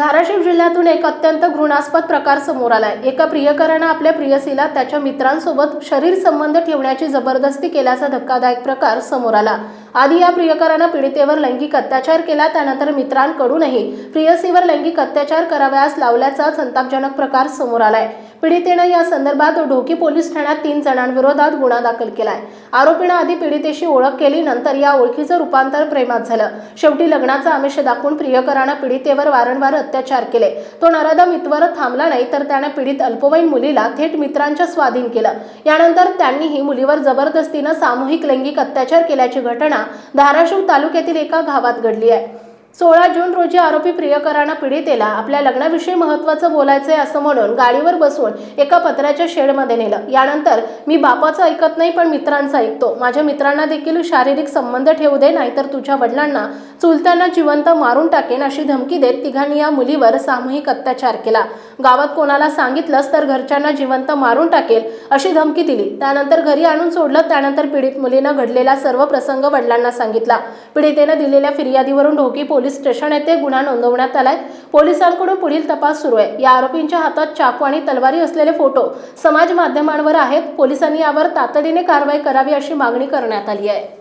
धाराशिव जिल्ह्यातून एक अत्यंत घृणास्पद प्रकार समोर आलाय. एका प्रियकरानं आपल्या प्रियसीला त्याच्या मित्रांसोबत शरीर संबंध ठेवण्याची जबरदस्ती केल्याचा धक्कादायक प्रकार समोर आला. आधी या प्रियकरानं पीडितेवर लैंगिक अत्याचार केला त्यानंतर मित्रांकडूनही प्रियसीवर लैंगिक अत्याचार करावयास लावल्याचा संतापजनक प्रकार समोर आलाय. पीडितेनं या संदर्भात ढोकी पोलीस ठाण्यात तीन जणांविरोधात गुन्हा दाखल केलाय. आरोपीनं आधी पीडितेशी ओळख केली नंतर या ओळखीचं रूपांतर प्रेमात झालं. शेवटी लग्नाचं आमिष दाखवून प्रियकरानं पीडितेवर वारंवार अत्याचार केले. तो नरदम इतवर थांबला नाही तर त्यानं पीडित अल्पवयीन मुलीला थेट मित्रांच्या स्वाधीन केलं. यानंतर त्यांनीही मुलीवर जबरदस्तीनं सामूहिक लैंगिक अत्याचार केल्याची घटना धाराशिव तालुक्यातील एका गावात घडली आहे. सोळा जून रोजी आरोपी प्रियकरानं पीडितेला आपल्या लग्नाविषयी महत्त्वाचं बोलायचंय असं म्हणून गाडीवर बसून एका पत्र्याच्या शेडमध्ये नेलं. यानंतर मी बापाचं ऐकत नाही पण मित्रांचं ऐकतो. माझ्या मित्रांना देखील शारीरिक संबंध ठेवू दे नाहीतर तुझ्या वडिलांना चुलत्यांना जिवंत मारून टाकेन अशी धमकी देत तिघांनी या मुलीवर सामूहिक अत्याचार केला. गावात कोणाला सांगितलंस तर घरच्यांना जिवंत मारून टाकेल अशी धमकी दिली. त्यानंतर घरी आणून सोडलं. त्यानंतर पीडित मुलीनं घडलेला सर्व प्रसंग वडिलांना सांगितला. पीडितेनं दिलेल्या फिर्यादीवरून ढोकी पोलीस स्टेशन येथे गुन्हा नोंदवण्यात आलाय. पोलिसांकडून पुढील तपास सुरू आहे. या आरोपींच्या हातात चाकू आणि तलवारी असलेले फोटो समाज माध्यमांवर आहेत. पोलिसांनी यावर तातडीने कारवाई करावी अशी मागणी करण्यात आली आहे.